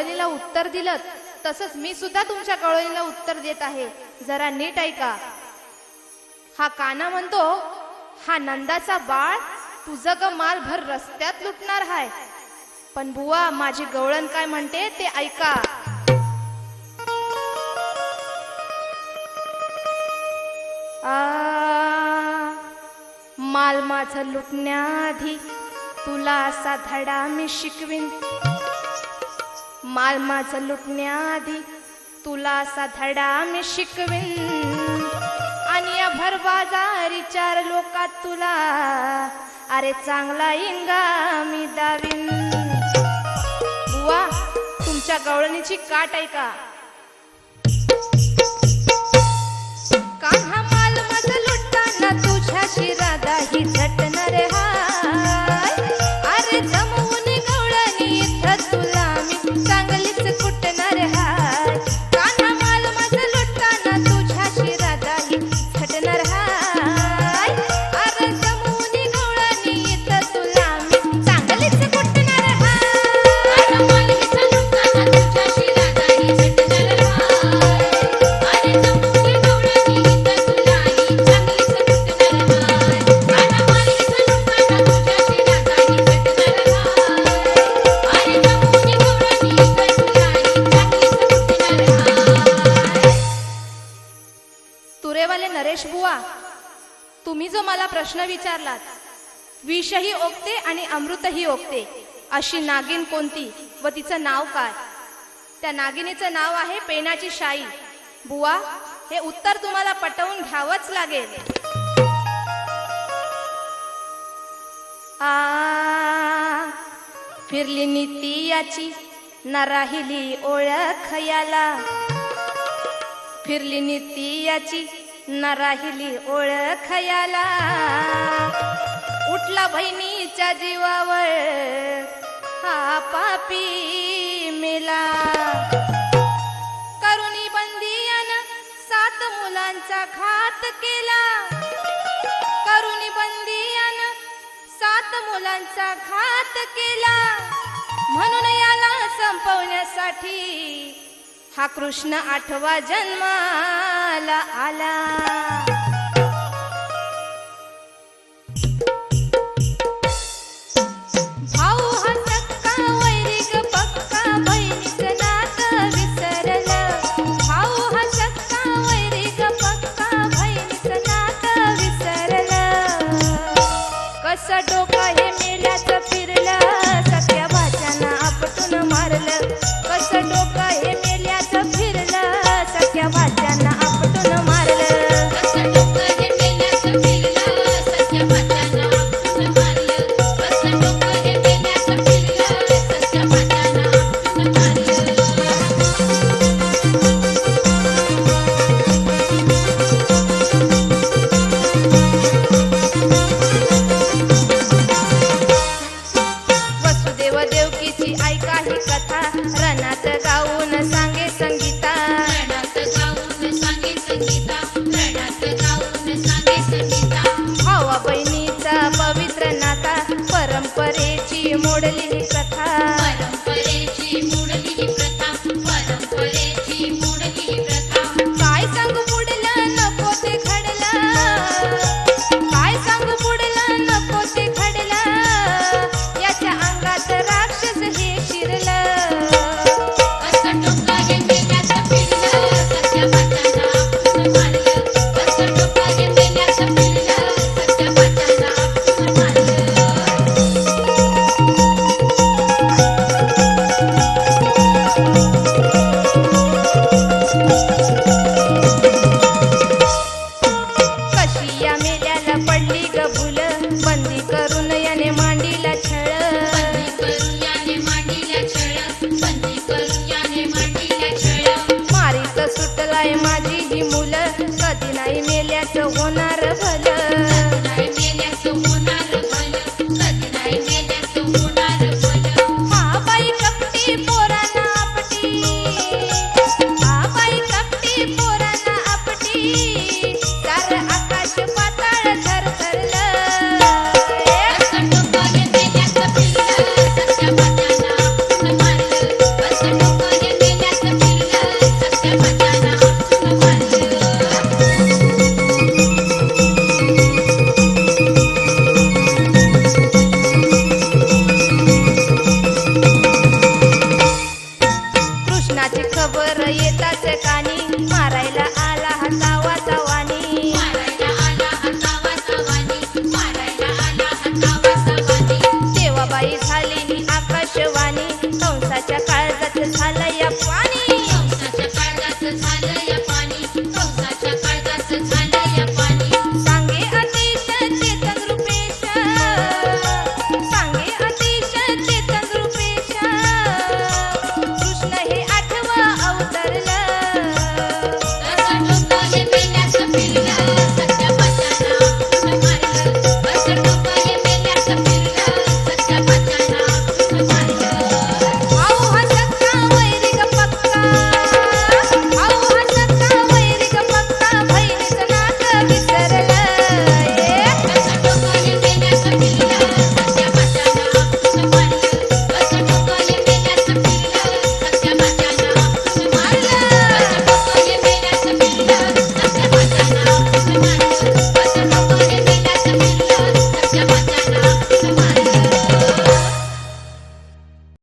उत्तर दिलं तसंच मी सुद्धा तुमच्या कळवणीला उत्तर देत आहे. जरा नीट ऐका. हा काना म्हणतो हा नंदाचा बाळ तुझं ग माल भर रस्त्यात लुटणार हाय. पण बुवा माझी गवळण काय म्हणते ते ऐका. आ, माल माझं लुटण्याआधी तुला असा धडा मी शिकवीन. माल माझं लुटण्याआधी तुला असा धडा मी शिकवीन. आणि या भरबाजारी चार लोकात तुला अरे चांगला इंगा मी दावीन. बुवा तुमच्या गवळणीची काट ऐका का? प्रश्न विचारलात. विषही ओकते आणि अमृतही ओकते. अशी नागिन कोणती व तिचं नाव काय? त्या नागिनीचं नाव आहे पेनाची शाई. बुवा हे उत्तर तुम्हाला पटवून घ्यावंच लागेल. आ फिरली नीती याची न राहिली ओळख याला. फिरली नीती याची न राहिली ओळख याला. उठला बहिणीच्या जीवावर हा पापी मेला. करुणी बंदियान सात मुलांचा घात केला. करुणी बंदियान सात मुलांचा घात केला. म्हणून याला संपवण्यासाठी हा कृष्ण आठवा जन्माला आला. ही मुलं कधी नाही मेल्याचं होणार. seca, seca.